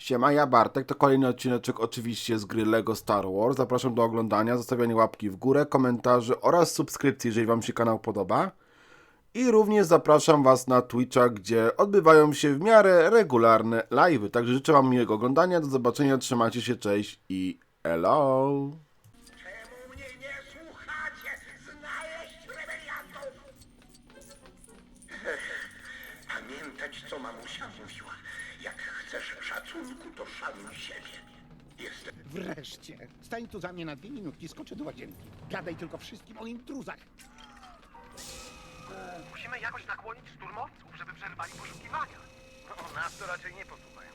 Siema, ja Bartek, to kolejny odcineczek oczywiście z gry LEGO Star Wars. Zapraszam do oglądania, zostawiania łapki w górę, komentarzy oraz subskrypcji, jeżeli Wam się kanał podoba. I również zapraszam Was na Twitcha, gdzie odbywają się w miarę regularne live'y. Także życzę Wam miłego oglądania, do zobaczenia, trzymajcie się, cześć i hello! Wreszcie. Stań tu za mnie na dwie minutki, skoczę do łazienki. Gadaj tylko wszystkim o intruzach. Musimy jakoś nakłonić szturmowców, żeby przerwali poszukiwania. No, nas to raczej nie posłuchają.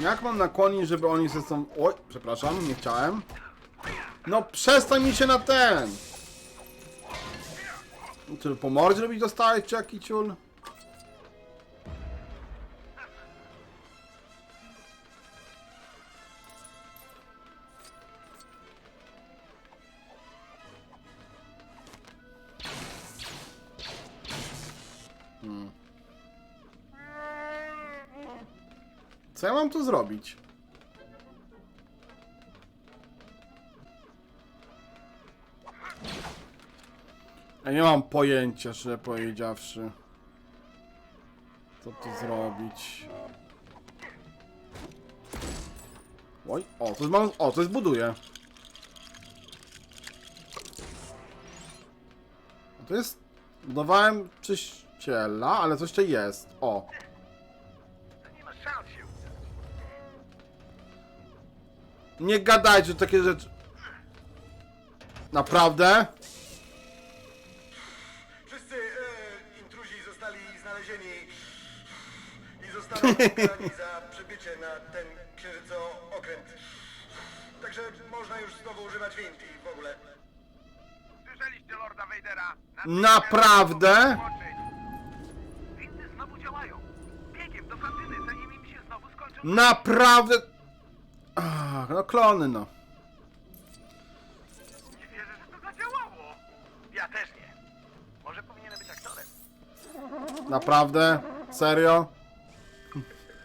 Jak mam nakłonić, żeby oni ze są... Oj, przepraszam, nie chciałem. No przestań mi się na ten! Czy po mordzie robić dostałeś, czy jaki ciul? Hmm. Co ja mam tu zrobić? Ja nie mam pojęcia, szczerze powiedziawszy. Co tu zrobić? Oj, o, to mam, o, to jest buduje. To jest, budowałem czyściela, ale coś jeszcze jest. O, nie gadajcie takie rzeczy. Naprawdę? Ukarani za przybycie na ten księżycookręt. Także można już znowu używać wind i w ogóle. Słyszeliście Lorda Vadera? Naprawdę? Windy znowu działają. Biegiem do kantyny, zanim im się znowu skończą. Naprawdę? Ach, no klony no. Nie wierzę, że to zadziałało. Ja też nie. Może powinienem być aktorem. Naprawdę? Serio?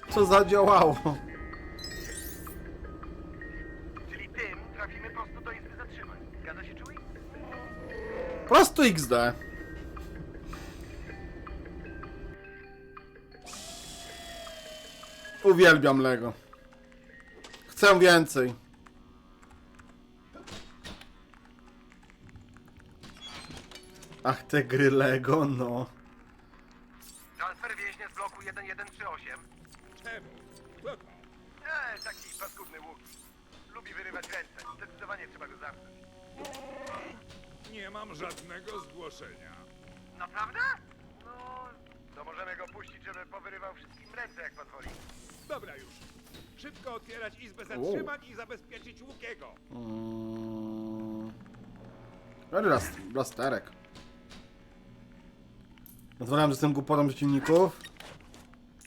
Co zadziałało? Czyli tym trafimy prosto do izby zatrzymań. Zgadza się, Chewie? Prosto XD. Uwielbiam Lego. Chcę więcej. Ach, te gry Lego, no. Transfer więźnia z bloku 1138. mam żadnego zgłoszenia. Naprawdę? No, to możemy go puścić, żeby powyrywał wszystkim ręce, jak pan woli. Dobra już. Szybko otwierać izbę zatrzymań i zabezpieczyć Łukiego. Mm. Ale las, blasterek. Pozwalam, że jestem głupotą przeciwników.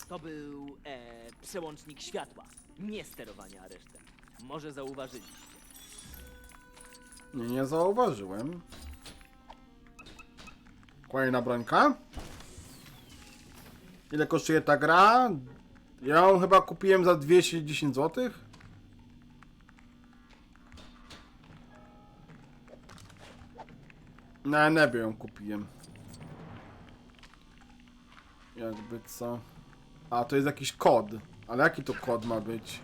To był e, przełącznik światła, nie sterowanie aresztem. Może zauważyliście. Nie, nie zauważyłem. Kolejna brońka. Ile kosztuje ta gra? Ja ją chyba kupiłem za 210 zł. Na niebie ją kupiłem. Jakby co? A, to jest jakiś kod. Ale jaki to kod ma być?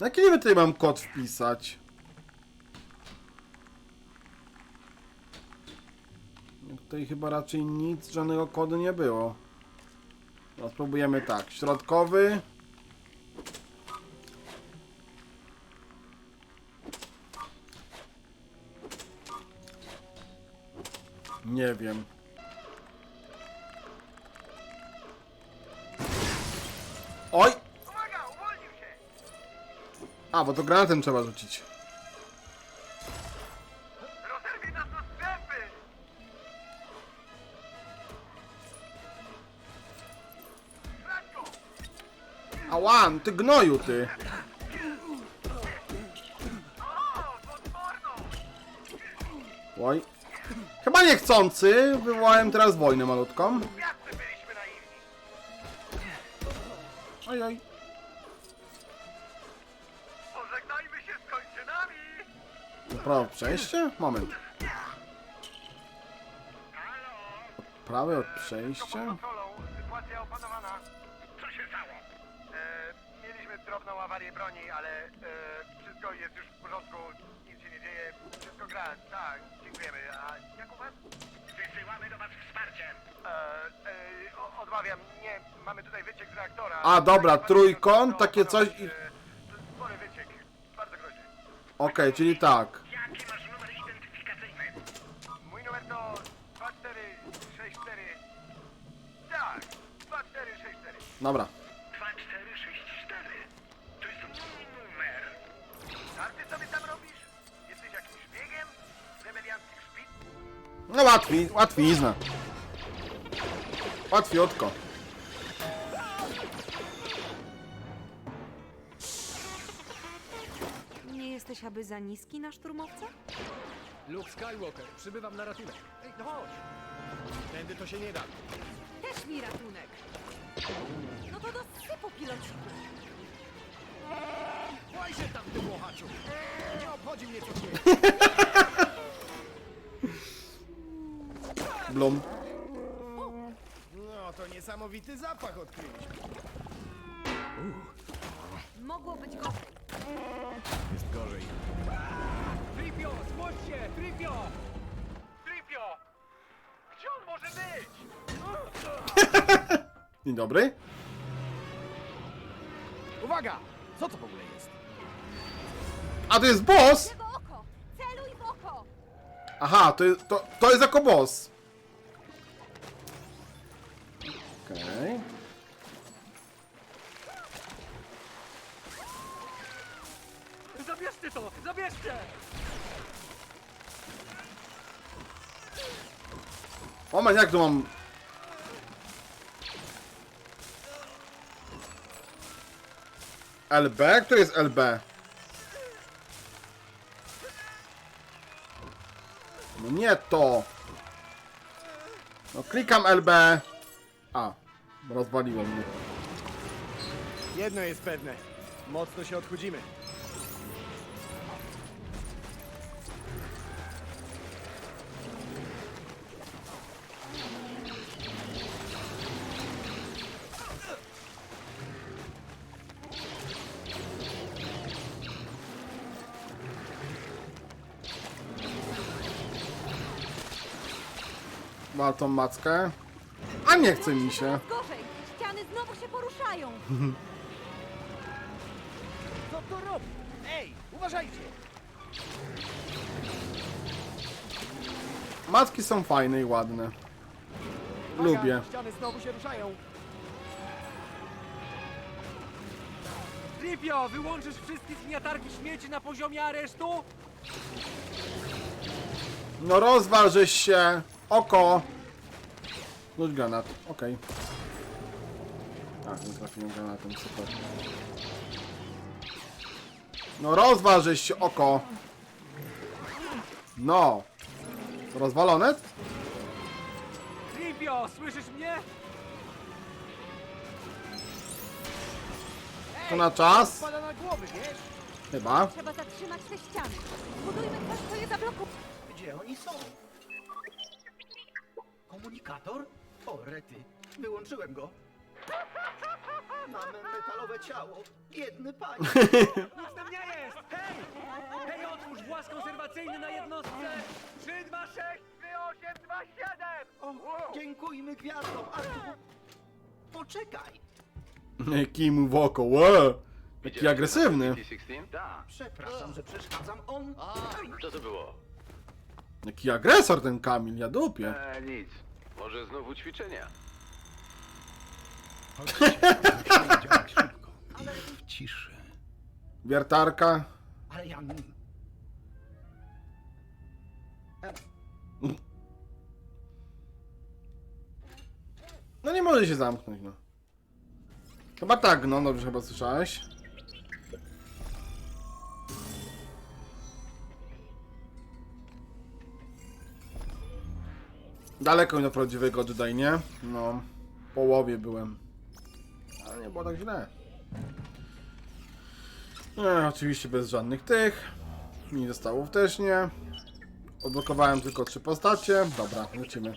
Na jaki tutaj mam kod wpisać? Tutaj chyba raczej nic, żadnego kodu nie było. No, spróbujemy tak. Środkowy. Nie wiem. A, bo to granatem trzeba rzucić. Rozerwie nas na! Brak Ałan, ty gnoju, ty! Oj. Chyba niechcący wywołałem teraz wojnę malutką. Byliśmy naiwni. Oj, oj. Prawo przejście? Moment. Prawe od przejścia? Sytuacja opanowana. Co się stało? E, mieliśmy drobną awarię broni, ale e, wszystko jest już w porządku. Nic się nie dzieje. Wszystko gra. Tak, dziękujemy. A jak u was? Wysyłamy do was wsparcie. E, e, o- odmawiam. Nie, mamy tutaj wyciek z reaktora. A, dobra, trójkąt, takie coś i- e, Spory wyciek. Bardzo groźny. Okej, czyli tak. Dobra. 2464. To jest mój numer. A ty sobie tam robisz? Jesteś jakimś szpiegiem? Rebelianckich szpic? No łatwiej, łatwizna. Łatwiutko. Nie jesteś aby za niski na szturmowca? Luke Skywalker, przybywam na ratunek. Ej, no chodź. Tędy to się nie da. Też mi ratunek. No to do sypu pilociku. Chowaj się tam, ty włochaczu. Nie obchodzi mnie, co się Blum. No, to niesamowity zapach odkryliśmy. Mogło być gorzej. Jest gorzej. Tripio, zgłoś się! Tripio! Tripio! Gdzie on może być? Dzień dobry. Uwaga! Co to w ogóle jest? A to jest boss! Oko! Celuj w oko! Aha, to jest, to, to jest jako boss. Okej. Zabierzcie to! Zabierzcie! Moment, jak tu mam... LB? Który jest LB? No nie to. No klikam LB. A, rozwaliło mnie. Jedno jest pewne. Mocno się odchudzimy. Ma tą mackę. A nie chce mi się. Gorzej! Ściany znowu się poruszają! Co to robi? Ej, uważajcie! Macki są fajne i ładne. Lubię. Ściany znowu się ruszają. Tripio, wyłączysz wszystkie zgniatarki śmieci na poziomie aresztu? No rozważysz się. Oko. Rzuć granat. Okej. Tak, nie trafiłem granatem, super. No rozważysz się, oko. No. Rozwalone? Tripio, słyszysz mnie? To na czas? Pada na głowy, wiesz? Chyba. Trzeba zatrzymać te ściany. Budujmy coś, co je zablokuje. Gdzie oni są? Komunikator? O, rety. Wyłączyłem go. Mamy metalowe ciało. Biedny panie. Nic tam nie jest! Hej! Hej, otwórz włas konserwacyjny na jednostce 326! 3827! Dziękujmy gwiazdom, Artur. Poczekaj. Kim w oko, łe. Jaki agresywny. Przepraszam, że przeszkadzam. On... Co to było? Jaki agresor ten Kamil, ja dupię. E, nic. Może znowu ćwiczenia? działać szybko, ale w ciszy. Wiertarka. Ale ja... No nie może się zamknąć, no. Chyba tak, no dobrze chyba słyszałeś. Daleko mi do prawdziwego Jedi, nie? No, w połowie byłem. Ale nie było tak źle. Nie, oczywiście bez żadnych tych. Mini zestawów też nie. Odblokowałem tylko trzy postacie. Dobra, lecimy.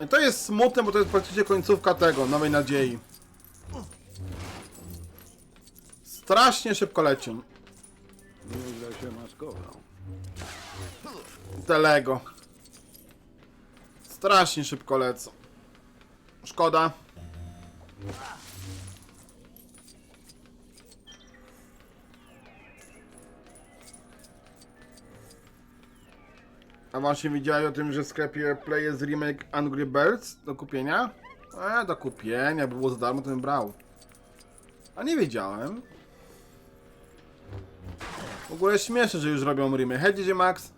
I to jest smutne, bo to jest praktycznie końcówka tego, Nowej Nadziei. Strasznie szybko leci. Nieźle się maskował. Te Lego. Strasznie szybko lecą. Szkoda. A właśnie widziałeś o tym, że w sklepie Play jest remake Angry Birds do kupienia? E, do kupienia, by było za darmo, to bym brał. A nie wiedziałem. W ogóle śmieszne, że już robią remake. Hej, DJ Max.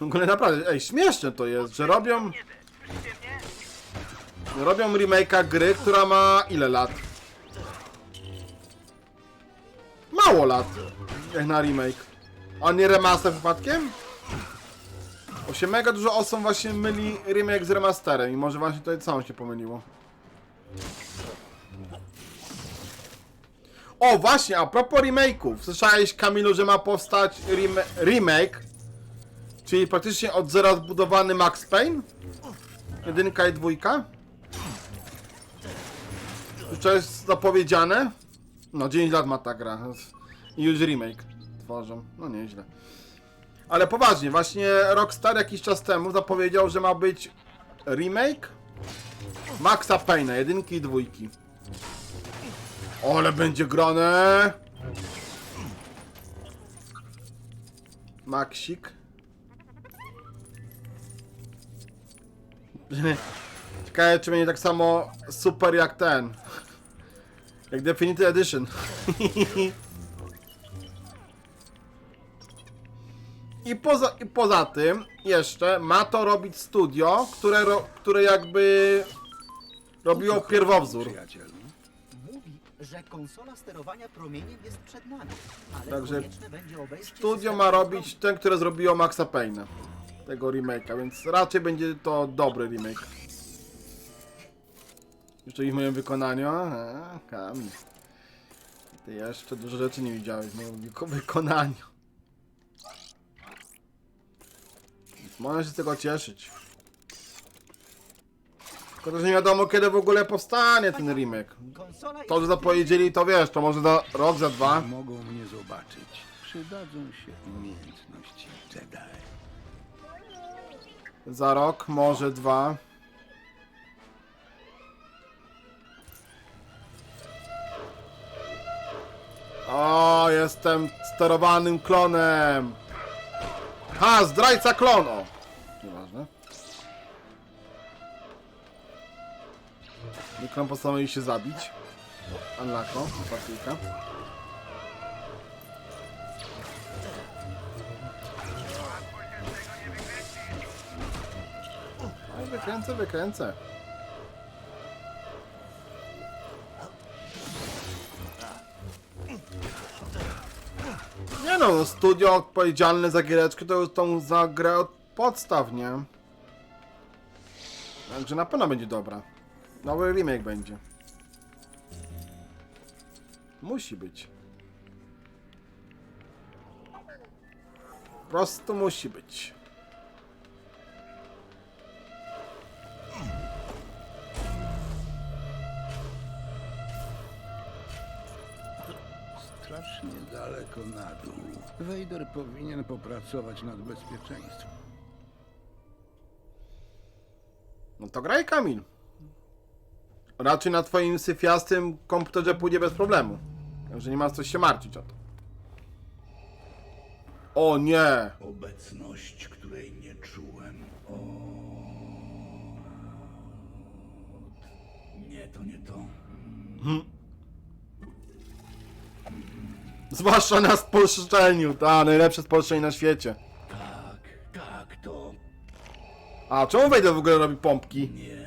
W ogóle naprawdę, ej, śmieszne to jest, że robią... Robią remake'a gry, która ma ile lat? Mało lat, jak na remake. A nie remaster przypadkiem? Bo się mega dużo osób właśnie myli remake z remasterem i może właśnie to samo się pomyliło. O, właśnie, a propos remake'ów. Słyszałeś, Kamilu, że ma powstać rem remake Czyli praktycznie od zera zbudowany Max Payne? Jedynka i dwójka? Już to jest zapowiedziane? No 9 lat ma ta gra. I już remake tworzą. No nieźle. Ale poważnie, właśnie Rockstar jakiś czas temu zapowiedział, że ma być remake Maxa Payne'a, jedynki i dwójki. Ale będzie grane! Maxik. Ciekawe, czy będzie tak samo super jak ten. Jak Definitive Edition. I poza, I poza tym jeszcze ma to robić studio, które, ro, które jakby robiło pierwowzór. Że konsola sterowania promieniem jest przed nami, ale Także konieczne będzie obejście Studio systemu ma robić ten, które zrobiło Maxa Payne'a. Tego remake'a, więc raczej będzie to dobry remake. Jeszcze i w moim wykonaniu. A, Kamil. Ty jeszcze dużo rzeczy nie widziałeś w moim wyko- wykonaniu. Więc można się z tego cieszyć. Tylko też nie wiadomo kiedy w ogóle powstanie ten remake. Konsola To, że zapowiedzieli to wiesz, to może za rok, za dwa. Mogą mnie zobaczyć. Przydadzą się umiejętności Jedi. Za rok, może dwa. O, jestem sterowanym klonem. Ha, zdrajca klon. Klon postanowił się zabić. Unlocko, partyjka. Aj, wykręcę, wykręcę. Nie no, no, studio odpowiedzialne za giereczkę to już tą za grę od podstaw, nie? Także na pewno będzie dobra. Nowy remake będzie. Musi być. Po prostu musi być. Strasznie daleko na dół. Vader powinien popracować nad bezpieczeństwem. No to graj Kamil. Raczej na twoim syfiastym komputerze pójdzie bez problemu. Także nie ma co się martwić o to. O nie! Obecność, której nie czułem. O. Nie, to nie to. Zwłaszcza na spolszczeniu, ta najlepsze spolszczenie na świecie. Tak, tak, to A czemu Vader w ogóle robi pompki? Nie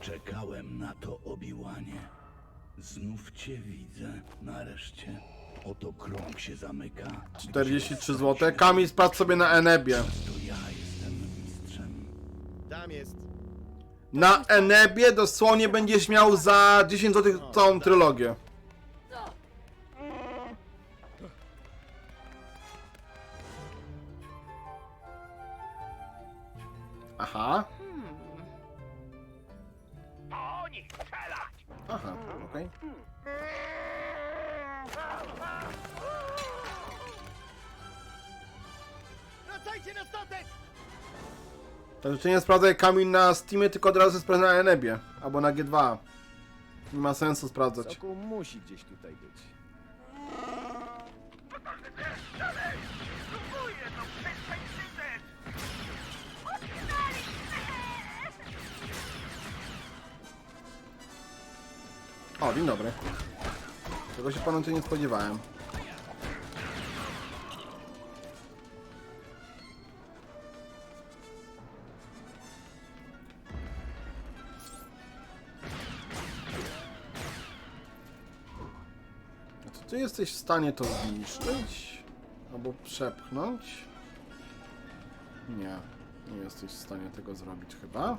Czekałem na to obiłanie. Znów cię widzę, nareszcie. Oto krąg się zamyka. 43 zł. Kamil sprawdź sobie na Enebie. To ja jestem mistrzem. Tam jest. Na Enebie dosłownie będziesz miał za 10 zł całą trylogię. Jeszcze nie sprawdzaj Kamil na Steamie, tylko od razu sprawdzaj na Enebie. Albo na G2. Nie ma sensu sprawdzać. Soku musi gdzieś tutaj być. O, dzień dobry. Tego się panu nie spodziewałem. Jesteś w stanie to zniszczyć? Albo przepchnąć? Nie, nie jesteś w stanie tego zrobić chyba.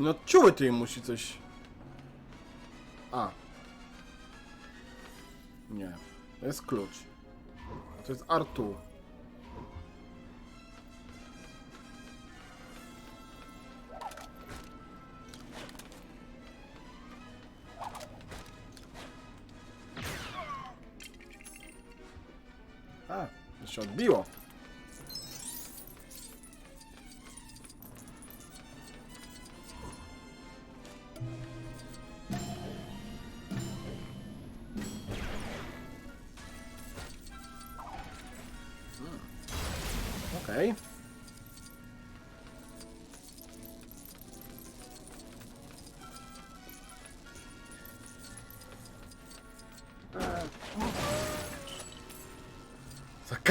No czuły tej musi coś... A. Nie. To jest klucz. To jest Artur.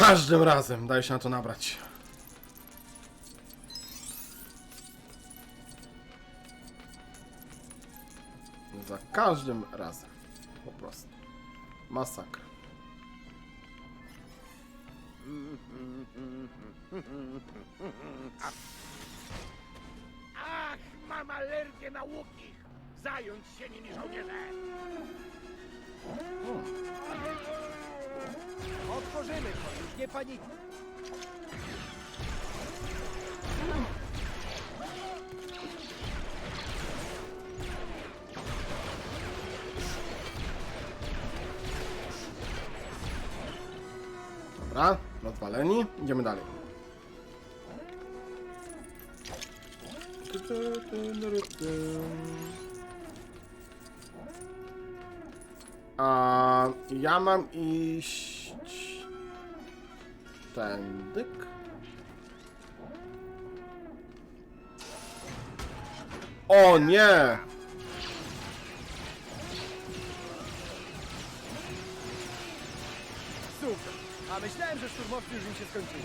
Każdym razem daje się na to nabrać. Za każdym razem. Po prostu. Masakra. Ach, mam alergię na łuki! Zająć się nimi, żołnierze! Otworzymy to, już nie panikuj. Dobra, rozwaleni. Idziemy dalej. A ja mam iść tędyk. O nie! Super. A myślałem, że szturmowcy już im się skończyli.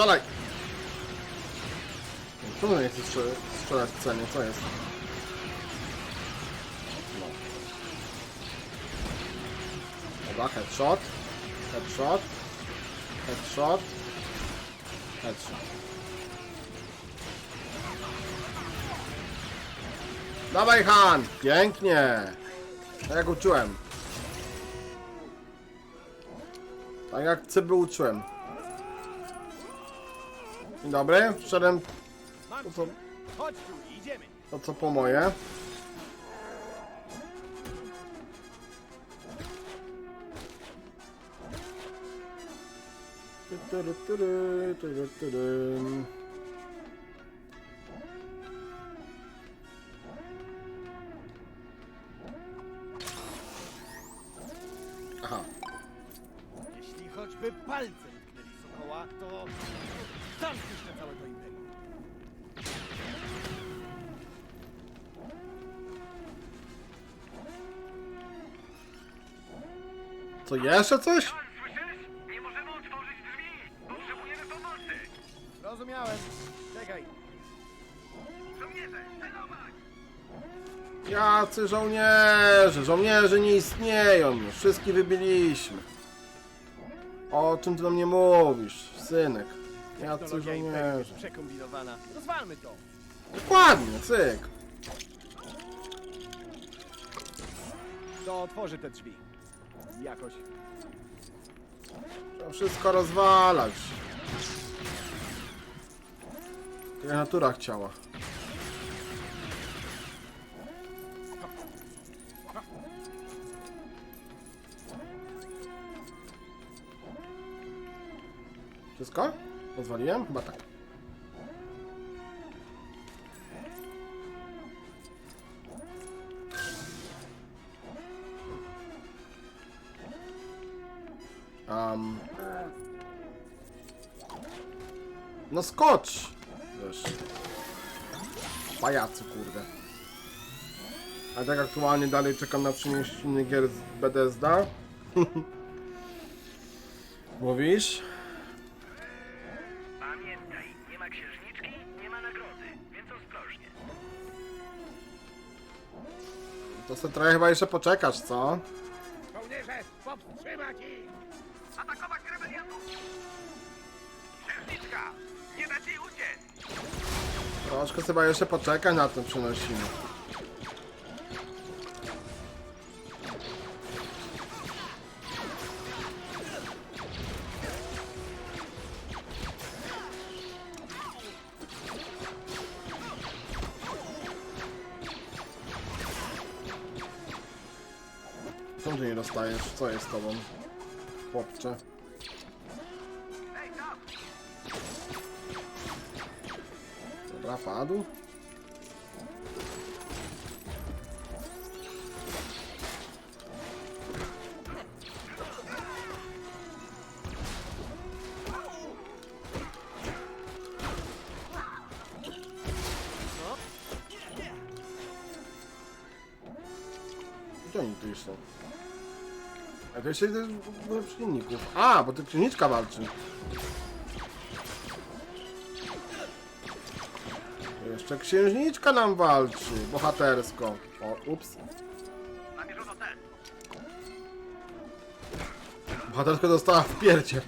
Strzelaj! Trudno nie strze- strzelać w cenie, co jest? No. Dobra, headshot. Headshot. Headshot. Headshot. Dawaj Han! Pięknie! Tak jak uczyłem. Tak jak cyby uczyłem. Dzień dobry, wszedłem... To co? To co po moje? Aha, Jeśli choćby palcem to całe to imperium. co jeszcze coś? Słyszysz? Nie możemy otworzyć drzwi! Potrzebujemy pomocy! Rozumiałem. Czekaj. Żołnierze, celować! Jacy żołnierze? Żołnierze nie istnieją już. Wszystkich wybiliśmy. O czym ty do mnie mówisz, synek? Technologia imperium jest żołnierze? przekombinowana. Rozwalmy to. Dokładnie, cyk. To otworzy te drzwi. Jakoś. Trzeba wszystko rozwalać. Tak jak natura chciała. Wszystko? Pozwoliłem? Chyba tak. Um. No skocz! Wiesz. Pajacu, kurde. A tak aktualnie dalej czekam na przyniesienie gier z Bethesda. Mówisz? To trochę chyba jeszcze poczekasz, co? Żołnierze, powstrzymać ich! Atakować rebeliantów! Księżniczka, nie uciec! Troszkę chyba jeszcze poczekać na tym przenosimy. Tobą? Chłopcze. Dobra, padł. Gdzie oni tu są? A to jeszcze jest dużo przeciwników. A, bo to księżniczka walczy. Jeszcze księżniczka nam walczy, bohatersko. O, ups. Bohatersko dostała w pierdzie.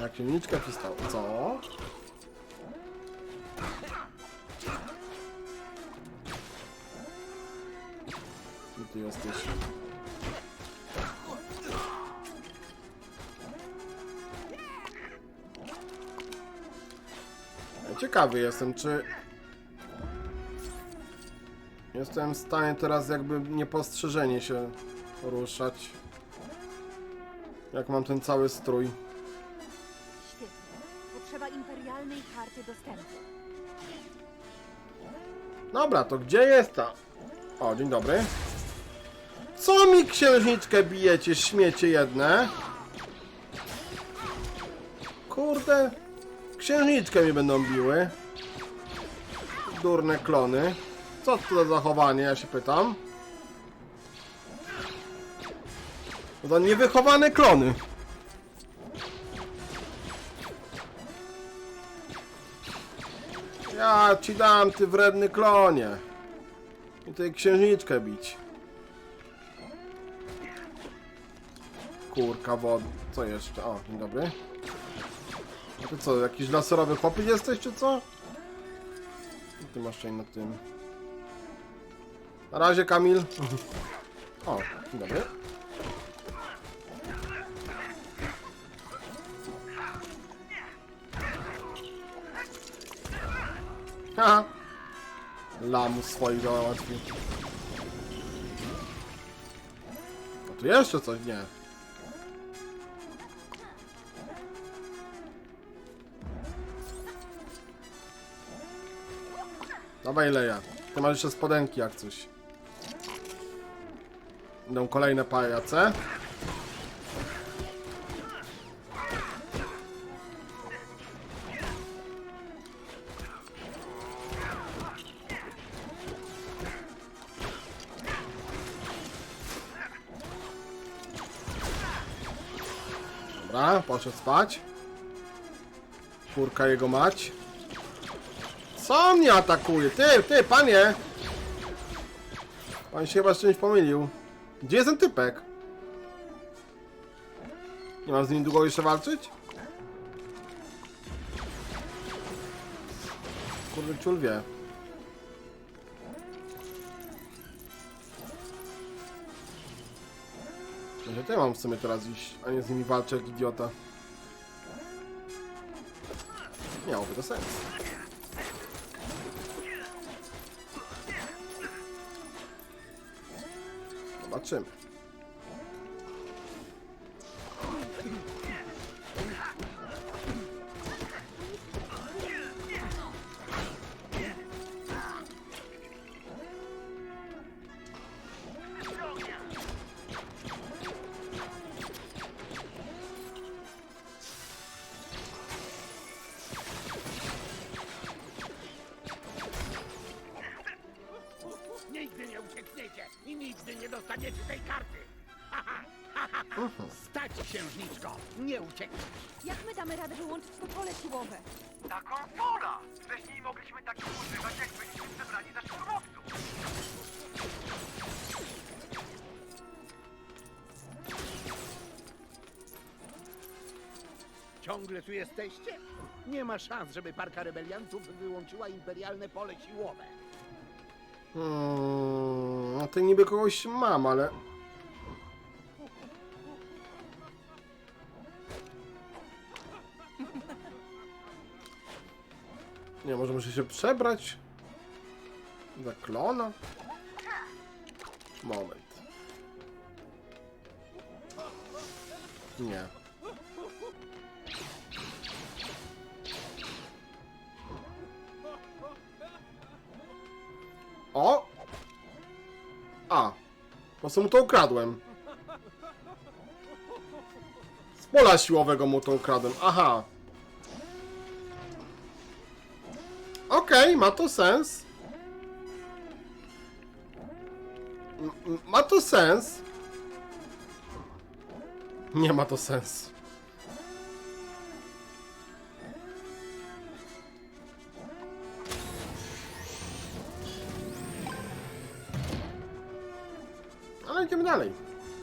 Na księżniczkę przystało. Co? Gdzie ty jesteś? Ciekawy jestem, czy jestem w stanie teraz jakby niepostrzeżenie się ruszać. Jak mam ten cały strój. Świetnie. Potrzeba imperialnej karty dostępu. Dobra, to gdzie jest ta? O, dzień dobry. Co mi księżniczkę bijecie, śmiecie jedne? Kurde. Księżniczkę mi będą biły. Durne klony. Co to za zachowanie, ja się pytam. To za niewychowane klony. Ja ci dam, ty wredny klonie. I tutaj księżniczkę bić. Kurka wod. Co jeszcze? O, dzień dobry. A ty co, jakiś laserowy chłopiec jesteś, czy co? Ty masz na tym. Na razie, Kamil. O, dzień dobry. Ha! Lamus swoich załatwił. A tu jeszcze coś? Nie. Dawaj Leja. Ty masz jeszcze spodenki jak coś. Będą kolejne pajace. Dobra, poszedł spać. Kurka jego mać. Co mnie atakuje? Ty, ty, panie! Pan się chyba z czymś pomylił. Gdzie jest ten typek? Nie mam z nim długo jeszcze walczyć? Kurde, ciul wie. Może ty mam w sumie teraz iść, a nie z nimi walczę jak idiota. Miałoby to sens. o czym? Uciekniesz! Jak my damy radę wyłączyć to pole siłowe? Ta konsola! Wcześniej mogliśmy takiej używać, jak byliśmy przebrani za szturmowców. Ciągle tu jesteście? Nie ma szans, żeby parka rebeliantów wyłączyła imperialne pole siłowe. Hmm, no to niby kogoś mam, ale... Nie, może muszę się przebrać? Za klona? Moment. Nie. O! A. Po prostu mu to ukradłem. Z pola siłowego mu to ukradłem. Aha. Okej, ma to sens. Ma to sens. Nie ma to sensu.